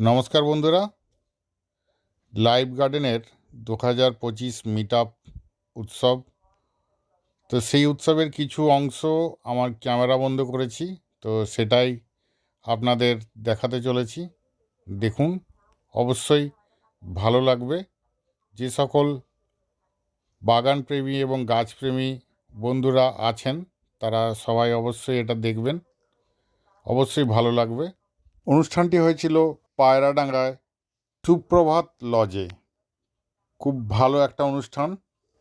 নমস্কার বন্ধুরা। লাইভ গার্ডেনের দু হাজার পঁচিশ মিট আপ উৎসব। তো সেই উৎসবের কিছু অংশ আমার ক্যামেরা বন্ধ করেছি। তো সেটাই আপনাদের দেখাতে চলেছি। দেখুন, অবশ্যই ভালো লাগবে। যে সকল বাগানপ্রেমী এবং গাছপ্রেমী বন্ধুরা আছেন, তারা সবাই অবশ্যই এটা দেখবেন। অবশ্যই ভালো লাগবে। অনুষ্ঠানটি হয়েছিল পায়রাডাঙ্গায় সুপ্রভাত লজে খুব ভালো একটা অনুষ্ঠান।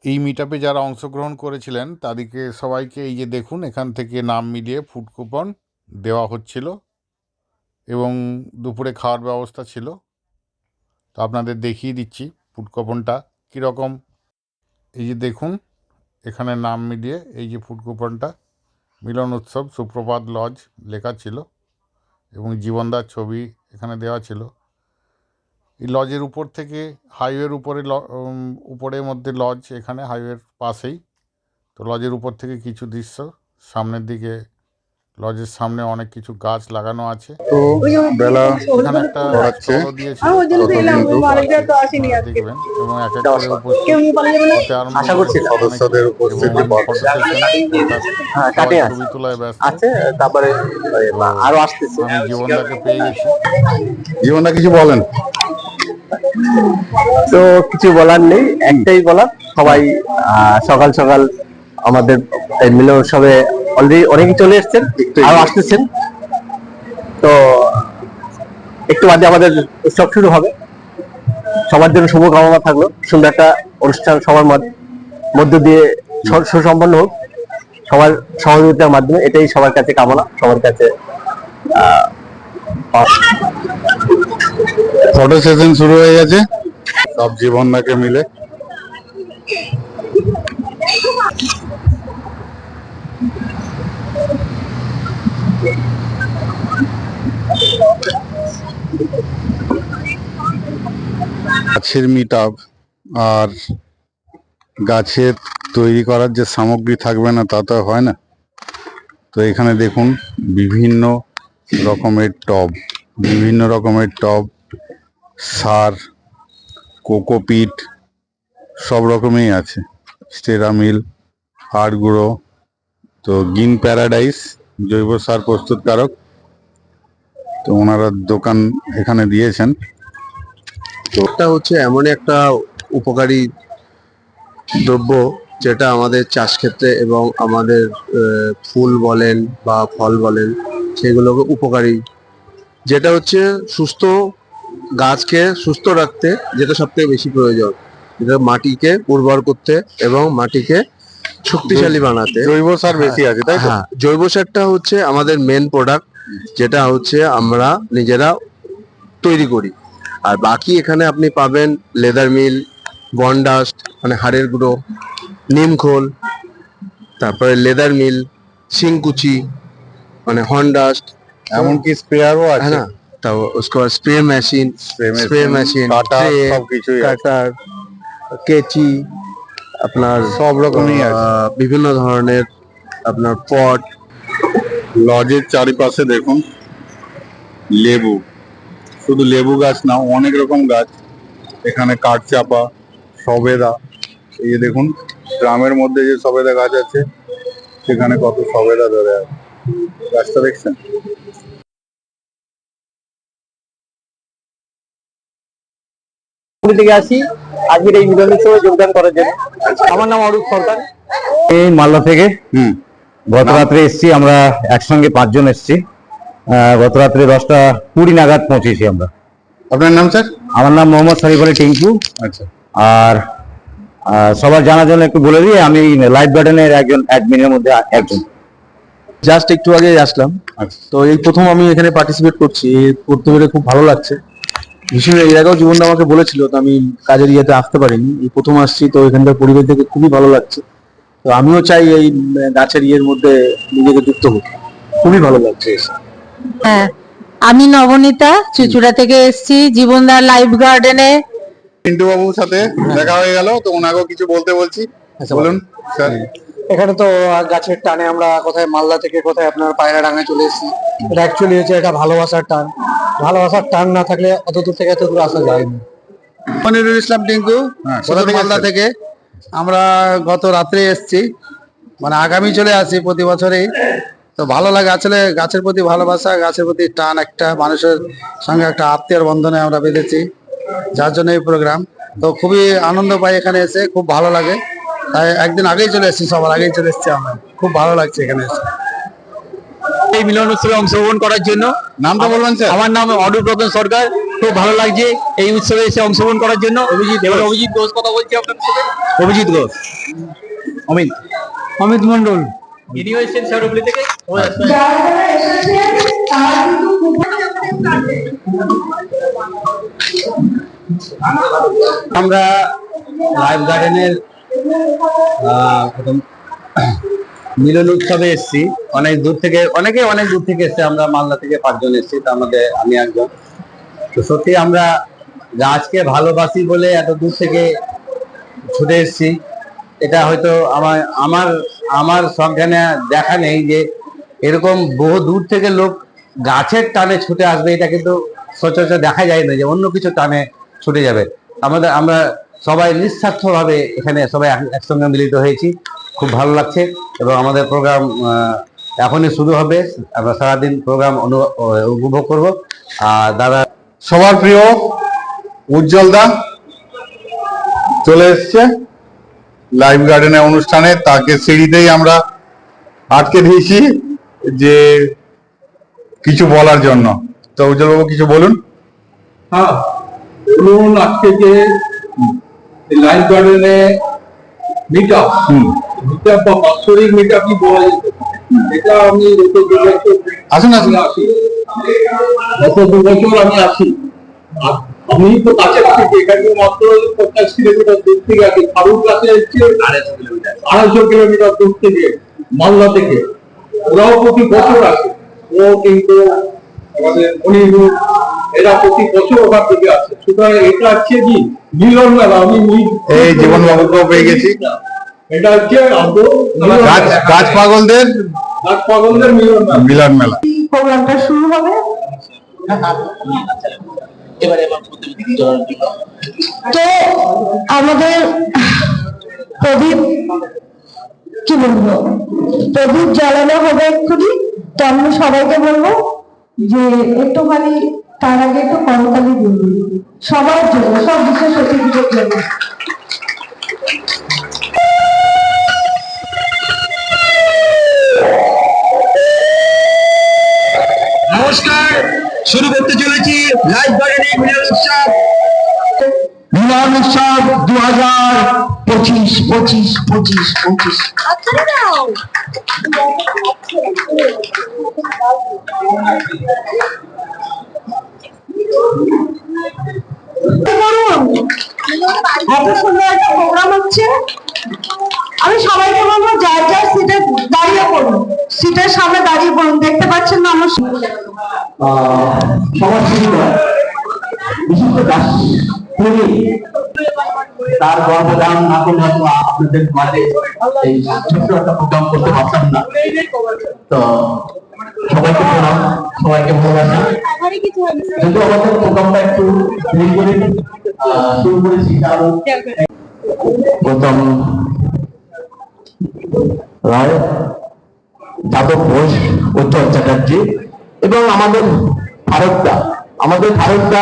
এই মিট আপে যারা অংশগ্রহণ করেছিলেন, তাদেরকে সবাইকে এই যে দেখুন, এখান থেকে নাম মিলিয়ে ফুড কুপন দেওয়া হচ্ছিল এবং দুপুরে খাওয়ার ব্যবস্থা ছিল। তো আপনাদের দেখিয়ে দিচ্ছি ফুড কুপনটা কীরকম। এই যে দেখুন, এখানে নাম মিলিয়ে এই যে ফুড কুপনটা মিলন উৎসব সুপ্রভাত লজ লেখা ছিল এবং জীবনদার ছবি এখানে দেওয়া ছিল। এই লজের উপর থেকে হাইওয়ের উপরে ল উপরের মধ্যে লজ এখানে হাইওয়ের পাশেই। তো লজের উপর থেকে কিছু দৃশ্য সামনের দিকে লজের সামনে অনেক কিছু গাছ লাগানো আছে। তো বেলা এখানে একটা আজকে। দেখবেন এবং এক এক করে উপস্থিত। কেউ নিয়ে পালিয়ে না? আশা করছি সদস্যদের উপস্থিতি হ্যাঁ, কাটে আছে। ছবি তোলায় ব্যস্ত। আছে তারপরে আরও আসতেছে। আমি জীবনদাকে পেয়ে গেছি। জীবনটা কিছু বলেন। তো কিছু বলার নেই একটাই বলার সবাই আহ, সকাল সকাল আমাদের এই মিলন উৎসবে অলরেডি অনেকে চলে এসেছেন আরও আসতেছেন। তো একটু বাদে আমাদের উৎসব শুরু হবে। সবার জন্য শুভকামনা থাকল। সুন্দর একটা অনুষ্ঠান সবার মধ্য- দিয়ে সুসম্পন্ন হোক। সবার সহযোগিতার মাধ্যমে এটাই সবার কাছে কামনা সবার কাছে ফটো সেশন শুরু হয়ে গেছে। সব জীবনদাকে মিলে। গাছের মিট আর গাছের তৈরি করার যে সামগ্রী থাকবে না, তা তো হয় না। তো এখানে দেখুন বিভিন্ন রকমের টব, বিভিন্ন রকমের টব, সার, কোকোপিট, সব রকমই আছে। স্টেরামিল হাড় গুঁড়ো তো গিন প্যারাডাইস জৈব সার প্রস্তুতকারক। তো ওনারা দোকান এখানে দিয়েছেন। তো এটা হচ্ছে এমন একটা উপকারী দ্রব্য যেটা আমাদের চাষ ক্ষেত্রে এবং আমাদের ফুল বলেন বা ফল বলেন সেগুলোকে উপকারী। যেটা হচ্ছে সুস্থ গাছকে সুস্থ রাখতে যেটা সব থেকে বেশি প্রয়োজন। যেটা মাটিকে উর্বর করতে এবং মাটিকে শক্তিশালী বানাতে জৈব সার বেশি আছে তাই তো হ্যাঁ জৈব সারটা হচ্ছে আমাদের মেন প্রোডাক্ট যেটা হচ্ছে আমরা নিজেরা তৈরি করি আর বাকি এখানে আপনি পাবেন লেদার মিল বনডাস্ট মানে হাড়ের গুঁড়ো নিমখোল তারপরে লেদার মিল শিংকুচি মানে হন্ডাস্ট এমনকি স্পেয়ারও है আছে ना तो उसके बाद स्प्रे मशीन স্প্রে মেশিন কাটা সবকিছুই আছে কাটার কেচি আপনার সব রকমই আছে। বিভিন্ন ধরনের আপনার পট। লজের চারিপাশে দেখুন লেবু। শুধু লেবু গাছ না অনেক রকম গাছ। এখানে কাঠচাপা সবেদা। এই যে দেখুন গ্রামের মধ্যে যে সবেদা গাছ আছে সেখানে কত সবেদা ধরে আছে। গাছটা দেখছেন? পুরী থেকে আসি। আজকের এই মিলন উৎসবে যোগদান করার জন্য। আমার নাম অরূপ সরকার। এই মালদা থেকে। হুম। গত রাত্রে এসছি আমরা একসঙ্গে পাঁচজন এসছি। গত রাত্রে দশটা কুড়ি নাগাদ পৌঁছেছি আমরা। আপনার নাম স্যার? আমার নাম মোহাম্মদ শরীফ আলী টিঙ্কু আচ্ছা। আর সবার জানার জন্য একটু বলে দিই আমি লাইফ গার্ডেনের একজন অ্যাডমিনের মধ্যে একজন। জাস্ট একটু আগে আসলাম। আচ্ছা। তো এই প্রথম আমি এখানে পার্টিসিপেট করছি করতে পেরে খুব ভালো লাগছে। ভীষণ এর আগেও জীবনদা আমাকে বলেছিল তো আমি কাজের ইয়েতে আসতে পারিনি। এই প্রথম আসছি তো এখানকার পরিবেশ দেখে খুবই ভালো লাগছে। তো আমিও চাই এই গাছের ইয়ের মধ্যে নিজেকে যুক্ত হতে খুবই ভালো লাগছে এসে। হ্যাঁ আমি নবনীতা চুচুড়া থেকে এসেছি জীবনদার লাইফ গার্ডেনে। পিন্টু বাবুর সাথে দেখা হয়ে গেল তো ওনাকেও কিছু বলতে বলছি। বলুন স্যার। এখানে তো গাছের টানে আমরা কোথায় মালদা থেকে কোথায় আপনার পায়রা ডাঙায় চলে এসেছি। এটা অ্যাকচুয়ালি হচ্ছে এটা ভালোবাসার টান। ভালোবাসার টান না থাকলে অত দূর থেকে এত দূর আসা যায় না। মনিরুল ইসলাম টিঙ্কু হ্যাঁ, কোথা সদর থেকে মালদা থেকে। আমরা গত রাত্রে এসেছি। মানে আগামী চলে আসি প্রতি বছরেই। তো ভালো লাগে আসলে গাছের প্রতি ভালোবাসা গাছের প্রতি টান একটা মানুষের সঙ্গে একটা আত্মীয়র বন্ধনে আমরা বেঁধেছি। যার জন্য এই প্রোগ্রাম তো খুবই আনন্দ পাই এখানে এসে খুব ভালো লাগে। একদিন আগেই চলে এসেছি সবার আগেই চলে এসেছি আমরা। খুব ভালো লাগছে এখানে এসে। এই মিলন উৎসবে অংশগ্রহণ করার জন্য নামটা বলবেন স্যার? আমার নাম অডুর রতন সরকার। খুব ভালো লাগছে এই উৎসবে এসে অংশগ্রহণ করার জন্য। অভিজিৎ এবার অভিজিৎ ঘোষ কথা বলছি আপনার সাথে। অভিজিৎ ঘোষ। অমিত। অমিত মন্ডল ইনি হয়েছেন শেয়ারুপলি থেকে আমরা লাইফ গার্ডেনের মিলন উৎসবে এসেছি। অনেক দূর থেকে অনেকে অনেক দূর থেকে এসেছে। আমরা মালদা থেকে পাঁচজন এসেছি, তার মধ্যে আমি একজন। তো সত্যি আমরা গাছকে ভালোবাসি বলে এত দূর থেকে ছুটে এসেছি। এটা হয়তো আমার আমার আমার সংখ্যানে দেখা নেই যে এরকম বহু দূর থেকে লোক গাছের টানে ছুটে আসবে, এটা কিন্তু সচরাচর দেখা যায় না যে অন্য কিছু টানে ছুটে যাবে। আমাদের, আমরা সবাই নিঃস্বার্থভাবে এখানে সবাই একসঙ্গে মিলিত হয়েছি। খুব ভালো লাগছে এবং আমাদের প্রোগ্রাম এখনই শুরু হবে। আমরা সারাদিন প্রোগ্রাম অনু- উপভোগ করব। আর দাদা সবার প্রিয় উজ্জ্বল দা চলে এসছে। লাইভ গার্ডেনের অনুষ্ঠানে তাকে সিঁড়িতেই আমরা আটকে দিয়েছি যে কিছু বলার জন্য। তো উজ্জ্বল বাবু কিছু বলুন। হ্যাঁ ধরুন আজকে যে লাইফ গার্ডেনে মিট আপ মিট আপ বা বাৎসরিক মিট আপই বলা যেতে এটা আমি গত দু বছর আসুন আসুন। আসি। গত দু বছর আমি আসি। আমি তো কাছে এখানে মাত্র পঞ্চাশ কিলোমিটার দূর থেকে আছি ফারুক কাছে এসছে আড়াইশো কিলোমিটার দূর থেকে মালদা থেকে। ওরাও প্রতি বছর আসে। ও কিন্তু আমাদের মণিপুর এরা প্রতি বছর ওখান থেকে আসে। সুতরাং এটা হচ্ছে কি মিলন মেলা আমি এই জীবন বাবুকেও পেয়ে গেছি। এটা হচ্ছে গাছ পাগলদের গাছ পাগলদের মিলন মেলা। মিলন মেলা। প্রোগ্রামটা শুরু হবে। তো আমাদের প্রদীপ কি বলব? প্রদীপ জ্বালানো হবে এক্ষুনি। তো আমি সবাইকে বলব যে একটুখানি, তার আগে একটু করতালি দিন সবার জন্য, সব বিশেষ অতিথিদের জন্য। নমস্কার, শুরু করতে চলেছি লাইভ নিয়ে মিলন উৎসব। মিলন উৎসব দু হাজার পঁচিশ পঁচিশ পঁচিশ পঁচিশ। এত সুন্দর একটা প্রোগ্রাম হচ্ছে আমি সবাইকে বলব যার যার সিটে দাঁড়িয়ে পড়ুন। সিটের সামনে দাঁড়িয়ে পড়ুন দেখতে পাচ্ছেন না আমার সবার বিশেষ তার গর্ভদান না করলে হয়তো আপনাদের মাঝে এই ছোট্ট একটা প্রোগ্রাম করতে পারতাম না। তো সবাইকে প্রণাম সবাইকে ভালোবাসা। আমাদের প্রোগ্রামটা একটু করে শুরু করেছি কারণ গৌতম রায়, যাদব ঘোষ চ্যাটার্জি এবং আমাদের ভারতদা আমাদের ভারতদা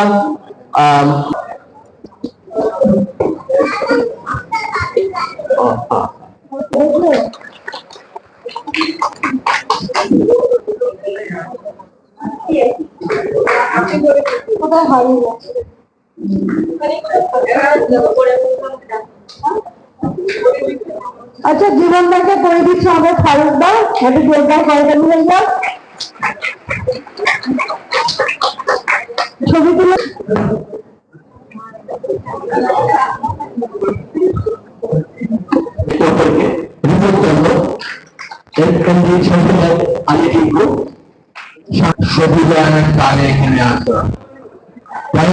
আচ্ছা জীবনটাকে করে দিচ্ছে আমাদের ফারুক দা? একটু জোরদার করবেন ভাইয়া ছবি তুলে সবিধানের কানে এখানে আসা তাই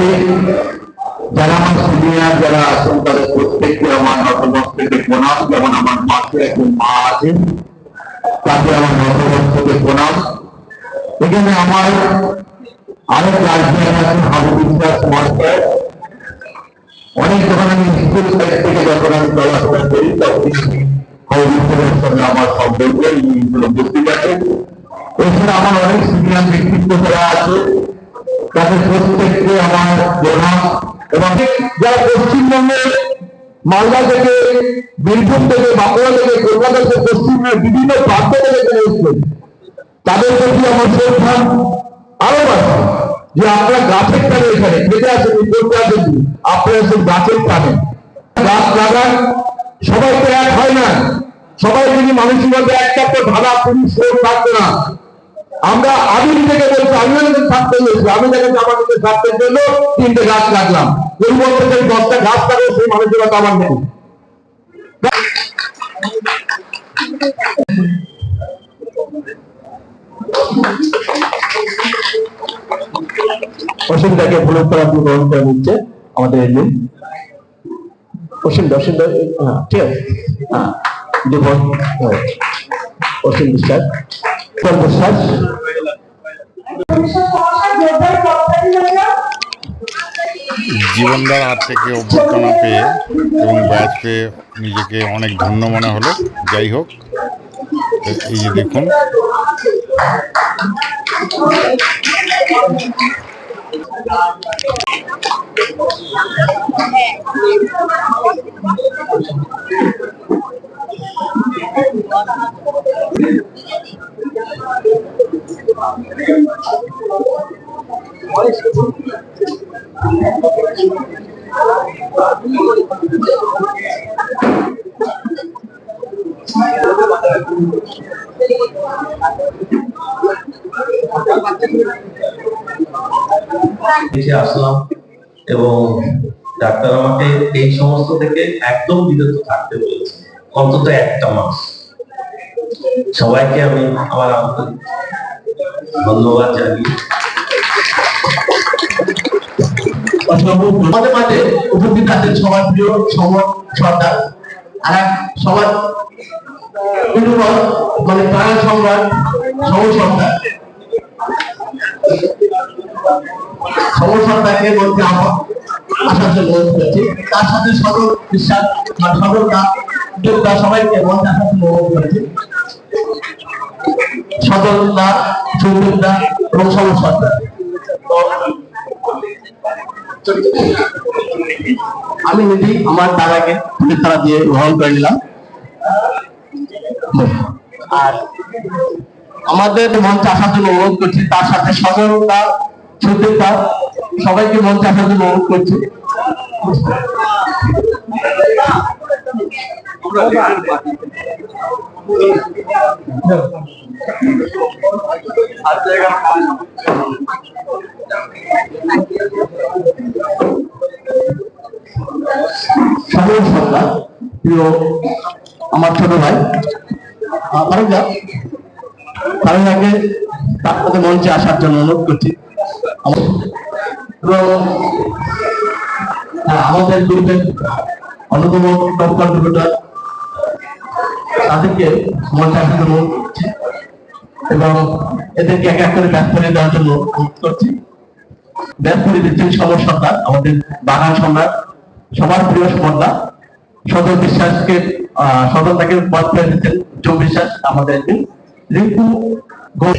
যারা আমার সিনিয়র, যারা আছেন, তাদের প্রত্যেককে আমার নতমস্তকে প্রণাম যেমন আমার পাশে একজন মা আছেন, তাকে আমার নতমস্তকে প্রণাম এখানে আমার আরেক রাজনীতি আছেন হাবু বিশ্বাস অনেক যখন আমি স্কুল সাইড থেকে যখন আমি চলাফেরা করি, তখন হাবু সঙ্গে আমার সম্পর্ক বুঝতে পারছেন এছাড়া আমার অনেক সিনিয়র ব্যক্তিত্ব যারা আছে। তাদের প্রত্যেককে আমার প্রণাম এবং যারা পশ্চিমবঙ্গের মালদা থেকে, বীরভূম থেকে, বাঁকুড়া থেকে, কলকাতা থেকে, পশ্চিমবঙ্গের বিভিন্ন প্রান্ত থেকে চলে এসছেন, তাদের প্রতি আমার শ্রদ্ধা। আরও বাড়ছে যে আপনারা গাছের টানে এখানে খেতে আসেন করতে আসেন আপনারা এসে গাছের টানে গাছ লাগান সবাই তো এক হয় না। সবাই যদি মানসিকতা একটা তো ধারা পুলিশ ফোর না। আমরা আদিম থেকে বলছি, আমিও ছাত্র হয়েছি, আমি যখন আমাদের ছাত্রের জন্য তিনটে গাছ লাগলাম পরিবর্তে যদি দশটা গাছ লাগাবো সেই মানসিকতা আমার নেই। আপনি গ্রহণ করে নিচ্ছে আমাদের এমনি অসীম অসীম হ্যাঁ ঠিক আছে। হ্যাঁ অসীম বিশ্বাস বিশ্বাস জীবনদার হাত থেকে অভ্যর্থনা পেয়ে এবং ব্যাচ পেয়ে নিজেকে অনেক ধন্য মনে হলো। যাই হোক, এই যে দেখুন। আসলাম, এবং ডাক্তার আমাকে এই সমস্ত থেকে একদম বিরত থাকতে বলেছে। অন্তত একটা মাস। সবাইকে আমি আমার আন্তরিক ধন্যবাদ জানি। মাঝে মাঝে উপস্থিত আছেন সবার প্রিয় সমর সর্দার, আর সবার মানে প্রাণ সম্রাট সমর সর্দার। সমর সর্দারকে বলতে আমার আসার জন্য অনুরোধ করছি। তার সাথে সদর বিশ্বাস সদর দা যোদ্ধা সবাইকে মঞ্চে আসার জন্য অনুরোধ করেছি। সদর দা এবং সর্দার আমি নিজে আমার দাদাকে পুলিশ তারা দিয়ে গ্রহণ করে নিলাম। আর আমাদের মঞ্চে আসার জন্য অনুরোধ করছি তার সাথে সজলতা সুদীপতা সবাইকে মঞ্চে আসার জন্য অনুরোধ করছি। আমার ছোট ভাই পারেন আগে আপনাদের মঞ্চে আসার জন্য অনুরোধ করছি আমাদের গ্রুপের অন্যতম টপ মঞ্চে আসার অনুরোধ করছি। এবং এদেরকে এক এক করে ব্যাস করে দেওয়ার জন্য অনুরোধ করছি। ব্যাস করে দিচ্ছেন সরকার আমাদের বাগান সম্রাট সবার প্রিয় স্পর্ধা সদর বিশ্বাসকে সদর তাকে পদ পেয়ে দিচ্ছেন যোগ বিশ্বাস, আমাদের একদিন। রিঙ্কু ঘোষ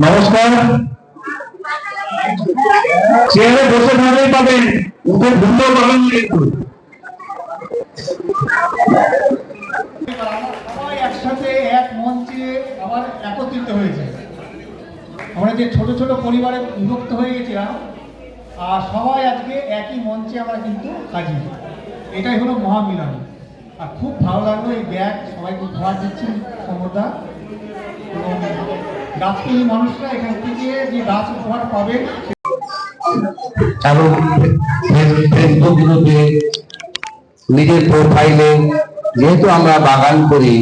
নমস্কার চেয়ারে বসে থাকলেই পাবেন উঠে ঘুরতেও পাবেন না কিন্তু সবাই একসাথে এক মঞ্চে আবার একত্রিত হয়েছে আমরা যে ছোট ছোট পরিবারে বিভক্ত হয়ে গেছিলাম আর সবাই আজকে একই মঞ্চে আমরা কিন্তু হাজির মহামিলন আর খুব ভালো লাগল এই ব্যাগ। সবাইকে উপহার দিচ্ছেন এবং গাছপ্রেমী মানুষরা এখান থেকে যে গাছ উপহার পাবে এবং নিজের প্রোফাইলে যেহেতু আমরা বাগান করি,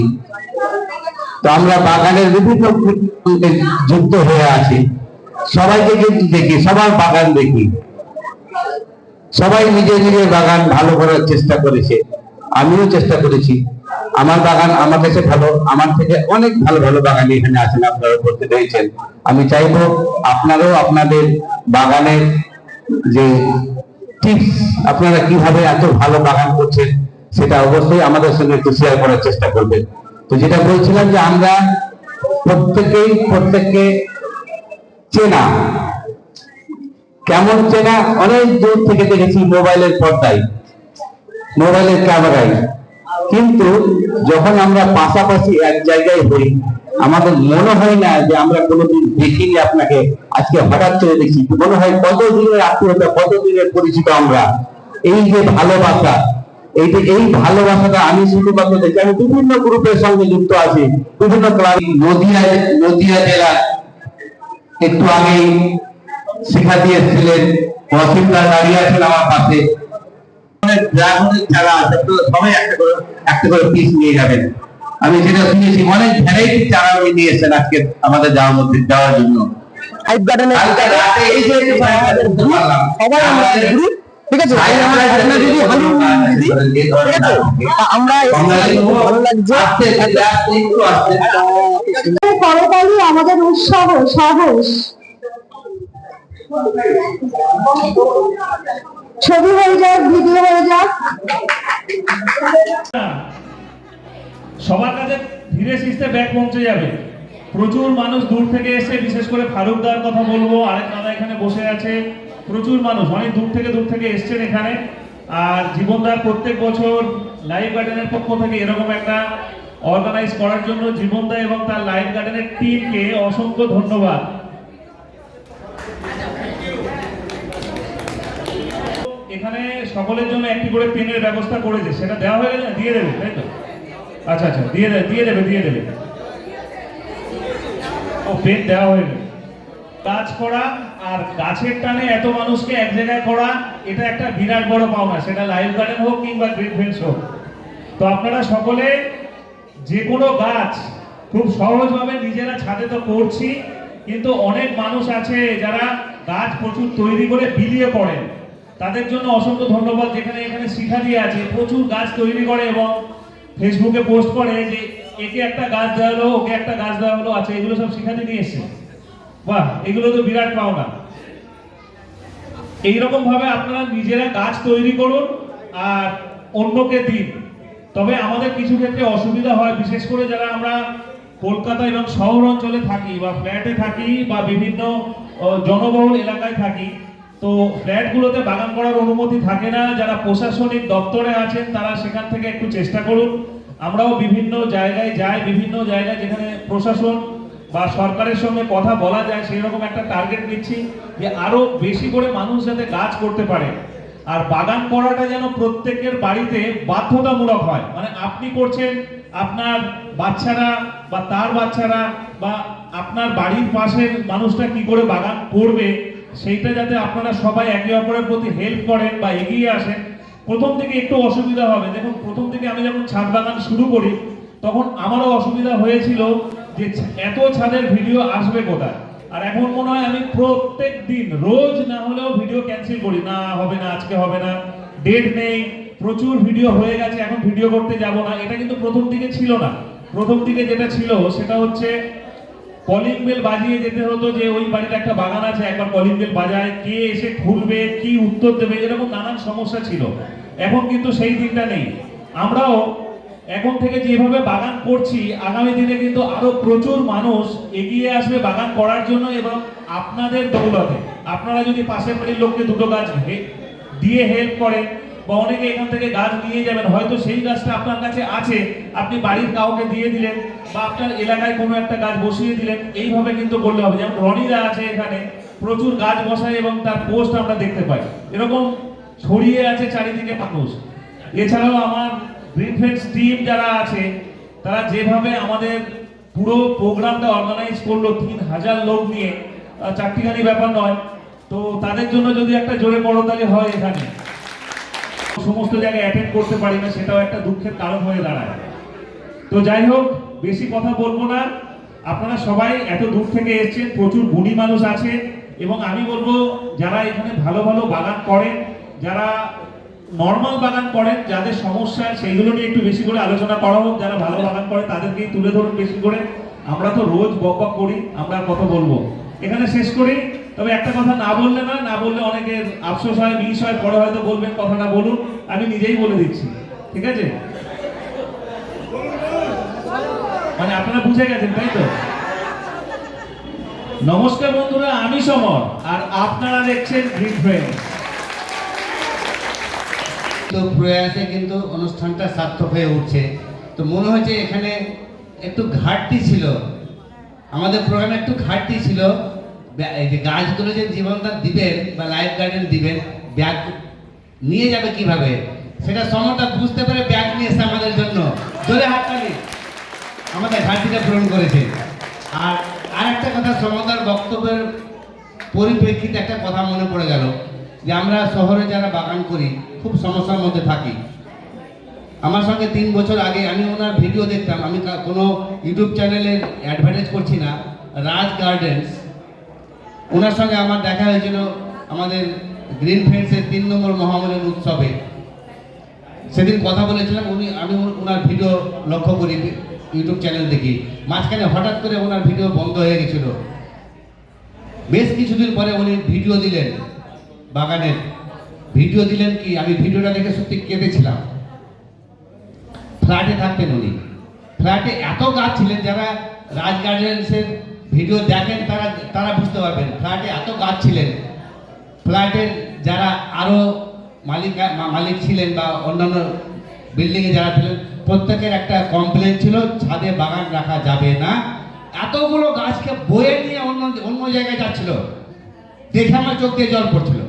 তো আমরা বাগানের বিভিন্ন যুক্ত হয়ে আছি। সবাইকে কিন্তু দেখি, সবার বাগান দেখি। সবাই নিজের নিজের বাগান ভালো করার চেষ্টা করেছে। আমিও চেষ্টা করেছি। আমার বাগান আমার কাছে ভালো, আমার থেকে অনেক ভালো ভালো বাগানি এখানে আছেন, আপনারা উপস্থিত হয়েছেন। আমি চাইব আপনারাও আপনাদের বাগানের যে টিপস আপনারা কীভাবে এত ভালো বাগান করছেন, সেটা অবশ্যই আমাদের সঙ্গে একটু শেয়ার করার চেষ্টা করবেন। তো যেটা বলছিলাম যে আমরা প্রত্যেকেই প্রত্যেককে চেনা। কেমন চেনা? অনেক দূর থেকে দেখেছি মোবাইলের পর্দায়, মোবাইলের ক্যামেরায়। কিন্তু যখন আমরা পাশাপাশি এক জায়গায় হই, আমাদের মনে হয় না যে আমরা কোনোদিন দেখিনি আপনাকে। আজকে হঠাৎ করে দেখি মনে হয় কত দিনের আত্মীয়তা কত দিনের পরিচিত আমরা। এই যে ভালোবাসা, এই যে, এই ভালোবাসাটা আমি শুধুমাত্র দেখি, আমি বিভিন্ন গ্রুপের সঙ্গে যুক্ত আছি, বিভিন্ন ক্লাব, নদিয়া নদিয়া জেলার একটু আগেই শিক্ষা দিয়েছিলেন তহসিলদার দাঁড়িয়ে আছেন আমার পাশে। ড্রাগনের চারা আছে তো সবাই একটা করে একটা করে পিস নিয়ে যাবেন। আমি শুনেছি অনেক ভ্যারাইটি চারা উনি নিয়েছেন আজকে যাওয়ার মধ্যে যাওয়ার জন্য। আমাদের উৎসাহ সাহস। ছবি হয়ে যাক, ভিডিও হয়ে যাক। সবার কাছে ধীরে সিস্তে ব্যাগ পৌঁছে যাবে। প্রচুর মানুষ দূর থেকে এসে, বিশেষ করে ফারুকদার কথা বলব, আরেক দাদা এখানে বসে আছে। প্রচুর মানুষ, অনেক দূর থেকে দূর থেকে এসছেন এখানে। আর জীবনদার প্রত্যেক বছর লাইফ গার্ডেনের পক্ষ থেকে এরকম একটা অর্গানাইজ করার জন্য জীবনদা এবং তার লাইফ গার্ডেনের টিমকে অসংখ্য ধন্যবাদ। এখানে সকলের জন্য একটি করে পেনের ব্যবস্থা করেছে সেটা দেওয়া হয়ে গেলে দিয়ে দেবে, তাই তো? আচ্ছা আচ্ছা দিয়ে দেবে দিয়ে দেবে দিয়ে দেবে। ও, পেন দেওয়া হয়ে গেল। কাজ করা আর গাছের টানে এত মানুষকে এক জায়গায় করা, এটা একটা বিরাট বড় পাওনা। সেটা লাইফ গার্ডেন হোক কিংবা গ্রিন ফেন্স হোক। তো আপনারা সকলে যে কোনো গাছ খুব সহজভাবে নিজেরা ছাদে তো করছি, কিন্তু অনেক মানুষ আছে যারা গাছ প্রচুর তৈরি করে বিলিয়ে পড়েন। তাদের জন্য অসংখ্য ধন্যবাদ যেখানে এখানে শিখা দিয়ে আছে, প্রচুর গাছ তৈরি করে এবং ফেসবুকে পোস্ট করে যে একে একটা গাছ দেওয়া হলো ওকে একটা গাছ দেওয়া হলো আচ্ছা এগুলো সব শিখাতে নিয়ে এসছে। বাহ, এগুলো তো বিরাট পাওনা। এইরকম ভাবে আপনারা নিজেরা গাছ তৈরি করুন আর অন্যকে দিন। তবে আমাদের কিছু ক্ষেত্রে অসুবিধা হয়, বিশেষ করে যারা আমরা কলকাতা এবং শহর অঞ্চলে থাকি বা ফ্ল্যাটে থাকি বা বিভিন্ন জনবহুল এলাকায় থাকি তো ফ্ল্যাটগুলোতে বাগান করার অনুমতি থাকে না। যারা প্রশাসনিক দপ্তরে আছেন, তারা সেখান থেকে একটু চেষ্টা করুন। আমরাও বিভিন্ন জায়গায় যাই, বিভিন্ন জায়গায় যেখানে প্রশাসন বা সরকারের সঙ্গে কথা বলা যায় সেই রকম একটা টার্গেট নিচ্ছি যে আরও বেশি করে মানুষ যাতে গাছ করতে পারে। আর বাগান করাটা যেন প্রত্যেকের বাড়িতে বাধ্যতামূলক হয়। মানে আপনি করছেন, আপনার বাচ্চারা বা তার বাচ্চারা বা আপনার বাড়ির পাশের মানুষটা কি করে বাগান করবে সেইটা যাতে আপনারা সবাই একে অপরের প্রতি হেল্প করেন বা এগিয়ে আসেন, প্রথম থেকে একটু অসুবিধা হবে। দেখুন, প্রথম থেকে আমি যখন ছাদ বাগান শুরু করি, তখন আমারও অসুবিধা হয়েছিল যে এত ছাদের ভিডিও আসবে কোথায়? আর এখন মনে হয় আমি প্রত্যেক দিন, রোজ না হলেও ভিডিও ক্যান্সেল করি। না, হবে না, আজকে হবে না ডেট নেই, প্রচুর ভিডিও হয়ে গেছে, এখন ভিডিও করতে যাব না। এটা কিন্তু প্রথম দিকে ছিল না। প্রথম দিকে যেটা ছিল, সেটা হচ্ছে কলিং বেল বাজিয়ে যেতে হতো যে ওই বাড়িতে একটা বাগান আছে, একবার কলিং বেল বাজায়, কে এসে খুলবে, কি উত্তর দেবে, এরকম নানান সমস্যা ছিল। এখন কিন্তু সেই দিনটা নেই। আমরাও এখন থেকে যেভাবে বাগান করছি, আগামী দিনে কিন্তু আরও প্রচুর মানুষ এগিয়ে আসবে বাগান করার জন্য এবং আপনাদের দৌলতে। আপনারা যদি পাশের বাড়ির লোককে দুটো গাছ দিয়ে হেল্প করেন বা অনেকে এখান থেকে গাছ নিয়ে যাবেন, হয়তো সেই গাছটা আপনার কাছে আছে, আপনি বাড়ির কাউকে দিয়ে দিলেন বা আপনার এলাকায় কোনো একটা গাছ বসিয়ে দিলেন, এইভাবে কিন্তু করলে হবে। যেমন রনিরা আছে এখানে, প্রচুর গাছ বসায় এবং তার পোস্ট আমরা দেখতে পাই। এরকম ছড়িয়ে আছে চারিদিকে মানুষ। এছাড়াও আমার গ্রিন ফ্রেন্ডস টিম যারা আছে, তারা যেভাবে আমাদের পুরো প্রোগ্রামটা অর্গানাইজ করল, তিন হাজার লোক নিয়ে চারটিখানি ব্যাপার নয়। তো তাদের জন্য যদি একটা জোরে করতালি হয় এখানে সমস্ত জায়গায় অ্যাটেন্ড করতে পারি না, সেটাও একটা দুঃখের কারণ হয়ে দাঁড়ায়। তো যাই হোক, বেশি কথা বলব না। আপনারা সবাই এত দূর থেকে এসেছেন, প্রচুর গুণী মানুষ আছে। এবং আমি বলব, যারা এখানে ভালো ভালো বাগান করেন, যারা নর্মাল বাগান করেন, যাদের সমস্যা, সেইগুলো নিয়ে একটু বেশি করে আলোচনা করা হোক। যারা ভালো বাগান করে, তাদেরকেই তুলে ধরুন বেশি করে। আমরা তো রোজ বক করি, আমরা কত বলব। এখানে শেষ করি। তবে একটা কথা না বললে না না বললে অনেকের আফসোস হয় মিস হয়, পরে হয়তো বলবেন কথাটা বলুন, আমি নিজেই বলে দিচ্ছি, ঠিক আছে? মানে আপনারা বুঝে গেছেন, তাই তো? নমস্কার বন্ধুরা, আমি সমর, আর আপনারা দেখছেন গ্রিন ফ্রেন্ড তো প্রয়াসে কিন্তু অনুষ্ঠানটা সার্থক হয়ে উঠছে। তো মনে হচ্ছে এখানে একটু ঘাটতি ছিল। আমাদের প্রোগ্রামে একটু ঘাটতি ছিল। এই যে গাছগুলো যে জীবনদান দিবেন বা লাইফ গার্ডেন দিবেন, ব্যাগ নিয়ে যাবে কীভাবে? সেটা সময়টা বুঝতে পেরে ব্যাগ নিয়ে এসে আমাদের জন্য। জোরে হাততালি। আমাদের ঘাটতিটা পূরণ করেছে। আর আরেকটা কথা, সমতার বক্তব্যের পরিপ্রেক্ষিতে একটা কথা মনে পড়ে গেল, যে আমরা শহরে যারা বাগান করি, খুব সমস্যার মধ্যে থাকি। আমার সঙ্গে তিন বছর আগে আমি ওনার ভিডিও দেখতাম, আমি কোনো ইউটিউব চ্যানেলের অ্যাডভার্টাইজ করছি না, রাজ গার্ডেন্স ওনার সঙ্গে আমার দেখা হয়েছিল আমাদের গ্রিন ফ্রেন্ডসের তিন নম্বর মহামূল্যের উৎসবে। সেদিন কথা বলেছিলাম, উনি, আমি ওনার ভিডিও লক্ষ্য করি ইউটিউব চ্যানেল দেখি। মাঝখানে হঠাৎ করে ওনার ভিডিও বন্ধ হয়ে গেছিল। বেশ কিছুদিন পরে উনি ভিডিও দিলেন বাগানের। ভিডিও দিলেন কি? আমি ভিডিওটা দেখে সত্যি কেঁদেছিলাম। ফ্ল্যাটে থাকতেন উনি। ফ্ল্যাটে এত গাছ ছিলেন যারা রাজ গার্ডেন্সের ভিডিও দেখেন, তারা তারা বুঝতে পারবেন। ফ্ল্যাটে এত গাছ ছিলেন। ফ্ল্যাটের যারা আরও মালিক মালিক ছিলেন বা অন্যান্য বিল্ডিংয়ে যারা ছিলেন, প্রত্যেকের একটা কমপ্লেন ছিল, ছাদে বাগান রাখা যাবে না। এতগুলো গাছকে বয়ে নিয়ে অন্য অন্য জায়গায় যাচ্ছিল। দেখে আমার চোখ দিয়ে জল পড়ছিল।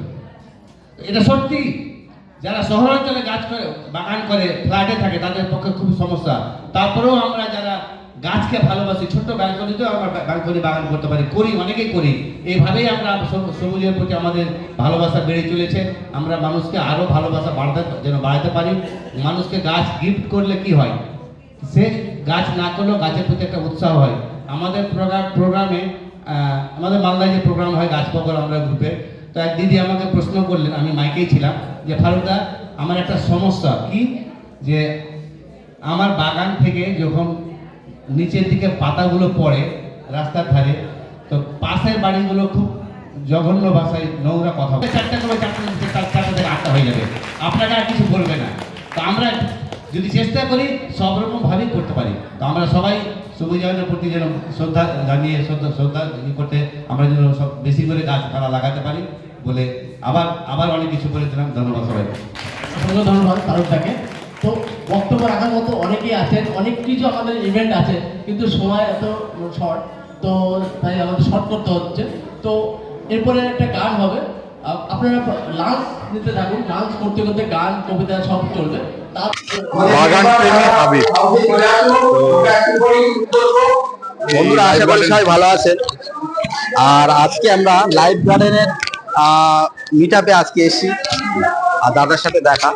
এটা সত্যি? যারা শহরাঞ্চলে গাছ করে বাগান করে ফ্ল্যাটে থাকে, তাদের পক্ষে খুব সমস্যা। তারপরেও আমরা যারা গাছকে ভালোবাসি, ছোট্ট ব্যালকনিতেও আমরা ব্যালকনি বাগান করতে পারি, করি, অনেকেই করি। এইভাবেই আমরা সবুজের প্রতি আমাদের ভালোবাসা বেড়ে চলেছে। আমরা মানুষকে আরও ভালোবাসা বাড়াতে, যেন বাড়াতে পারি। মানুষকে গাছ গিফট করলে কি হয়? সে গাছ না করলেও গাছের প্রতি একটা উৎসাহ হয়। আমাদের প্রোগ্রাম প্রোগ্রামে আমাদের মালদায় যে প্রোগ্রাম হয় গাছ পাগল আমরা গ্রুপে তো এক দিদি আমাকে প্রশ্ন করলেন, আমি মাইকেই ছিলাম, যে ফারুকদা, আমার একটা সমস্যা। কি? যে আমার বাগান থেকে যখন নিচের দিকে পাতাগুলো পড়ে রাস্তার ধারে। তো পাশের বাড়িগুলো খুব জঘন্য ভাষায় নোংরা কথা। চারটা করে চারটা আটটা হয়ে যাবে। আপনাকে আর কিছু বলবে না। তো আমরা যদি চেষ্টা করি, সব রকম ভাবেই করতে পারি। তো আমরা সবাই সবুজায়নের প্রতি যেন শ্রদ্ধা জানিয়ে, শ্রদ্ধা শ্রদ্ধা করতে আমরা যেন সব বেশি করে গাছ পালা লাগাতে পারি বলে আবার আবার অনেক কিছু বলেছিলাম। ধন্যবাদ সবাইকে। অসংখ্য ধন্যবাদ ফারুকদাকে তো বক্তব্য রাখার মতো অনেকেই আছেন অনেক কিছু আমাদের ইভেন্ট আছে কিন্তু সময় এত শর্ট তো তাই আমাদের শর্ট করতে হচ্ছে। তো এরপরে একটা গান হবে। আপনারা লাঞ্চ নিতে থাকুন লাঞ্চ করতে করতে গান কবিতা সব চলবে। তার বাগান প্রেমী বন্ধুরা আশা করি সবাই ভালো আছেন। আর আজকে আমরা লাইফ গার্ডেনের মিট আপে আজকে এসেছি। আর দাদার সাথে দেখা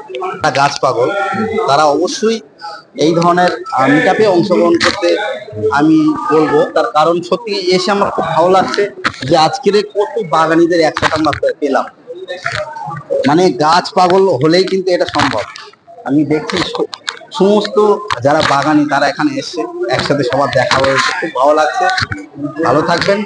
গাছ পাগল, তারা অবশ্যই এই ধরনের মিট আপে অংশগ্রহণ করতে আমি বলব। তার কারণ সত্যি এসে আমার খুব ভালো লাগছে যে আজকের কত বাগানিদের একসাথে আমরা পেলাম। মানে গাছ পাগল হলেই কিন্তু এটা সম্ভব। আমি দেখছি সমস্ত যারা বাগানি, তারা এখানে এসছে, একসাথে সবার দেখা হয়েছে। খুব ভালো লাগছে। ভালো থাকবেন।